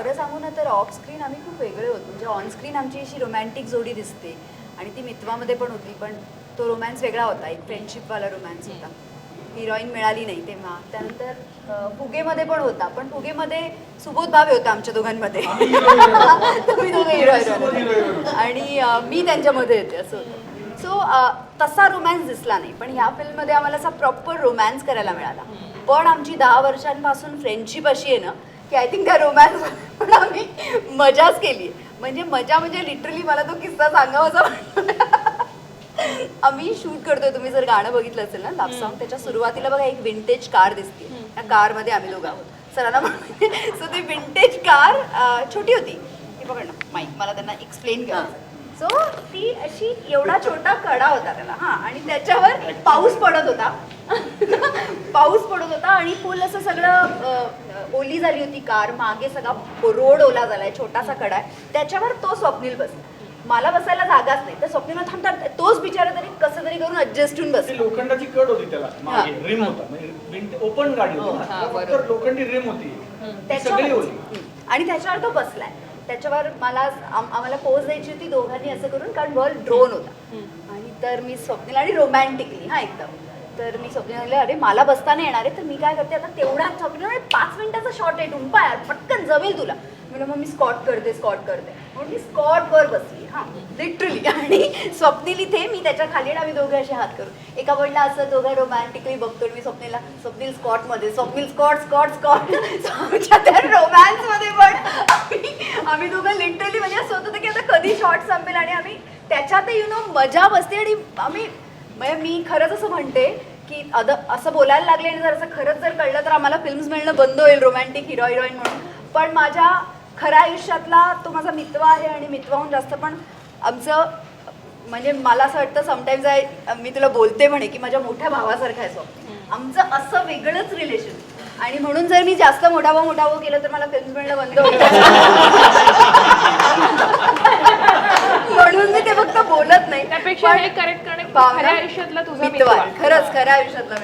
खरं सांगू ना तर ऑफ स्क्रीन आम्ही खूप वेगळे होतो. म्हणजे ऑन स्क्रीन आमची अशी रोमॅन्टिक जोडी दिसते. आणि ती मित्वामध्ये पण होती पण तो रोमॅन्स वेगळा होता. एक फ्रेंडशिपवाला रोमॅन्स होता. हिरोईन मिळाली नाही तेव्हा. त्यानंतर फुगेमध्ये पण होता. पण फुगेमध्ये सुबोध भावे होता आमच्या दोघांमध्ये. तुम्ही दोघे हिरो हिरोईन आणि मी त्यांच्यामध्ये येते असं होतं. सो तसा रोमॅन्स दिसला नाही. पण ह्या फिल्ममध्ये आम्हाला असा प्रॉपर रोमॅन्स करायला मिळाला. पण आमची दहा वर्षांपासून फ्रेंडशिप अशी आहे ना की आय थिंक त्या रोमॅन्स पण आम्ही मजाच केली. म्हणजे मजा म्हणजे लिटरली मला तो किस्सा सांगावाचा. आम्ही शूट करतोय तुम्ही जर गाणं बघितलं असेल ना लाभ सॉन्ग त्याच्या सुरुवातीला बघा एक विंटेज कार दिसते. त्या कारमध्ये आम्ही दोघं आहोत. सरांना सो ती विंटेज कार छोटी होती. ती पकड ना माईक मला त्यांना एक्सप्लेन करायचं सो ती अशी एवढा छोटा कडा होता त्याला हां आणि त्याच्यावर पाऊस पडत होता. पाऊस पडत होता आणि फुल असं सगळं ओली झाली होती कार मागे सगळा रोड ओला झालाय छोटासा कडा आहे. त्याच्यावर तो स्वप्नील बसला मला बसायला जागाच नाही. तर स्वप्नील थांबतात तोच बिचारा तरी कसं तरी करून ऍडजस्ट होऊन ती बसला लोखंडाची कड होती त्याला. मागे रिम होता. म्हणजे ओपन गाडी होती हा. लोखंडी रिम होती. त्याच्यावर. आणि त्याच्यावर तो बसलाय. त्याच्यावर मला आम- आम्हाला पोज द्यायची होती दोघांनी असं करून कारण वर ड्रोन होता. आणि तर मी स्वप्नील आणि रोमॅन्टिकली हा एकदम. तर मी स्वप्नील म्हणले अरे मला बसता नाही येणार आहे तर मी काय करते आता? तेवढा स्वप्नील म्हणे, पाच मिनिटाचा शॉट आहे टुंपा यार पटकन जमेल तुला. म्हणलं मग मी स्कॉट करते स्कॉट करते. म्हणून मी स्कॉटवर बसली हां लिटरली आणि स्वप्नील इथे मी त्याच्याखाली आणि आम्ही दोघे असे हात करू एका पडला असं दोघं रोमॅन्टिकली बघतो आणि मी स्वप्नीला स्वप्नील स्कॉटमध्ये स्वप्नील स्कॉट स्कॉट स्कॉट आमच्या त्या रोमॅन्समध्ये पण आम्ही दोघं लिटरली म्हणजे असं होत की आता कधी शॉर्ट संपेल आणि आम्ही त्याच्यातही यु नो मजा बसते आणि आम्ही म्हणजे मी खरंच असं म्हणते की अद असं बोलायला लागले आणि जर असं खरंच जर कळलं तर आम्हाला फिल्म्स मिळणं बंद होईल रोमॅन्टिक हिरो हिरोईन म्हणून. पण माझ्या खऱ्या आयुष्यातला तो माझा मित्र आहे आणि मित्रहून जास्त पण आमचं म्हणजे मला असं वाटतं समटाईम्स आहे मी तुला बोलते म्हणे की माझ्या मोठ्या भावासारखं आहे स्वप्न आमचं असं वेगळंच रिलेशन आणि म्हणून जर मी जास्त मोठा भाऊ मोठा भाऊ केलं तर मला फिल्म मिळणं बंद होईल म्हणून मी ते फक्त बोलत नाही. त्यापेक्षा हे करेक्ट करणे खऱ्या आयुष्यातला तुझा. खरंच खऱ्या आयुष्यातला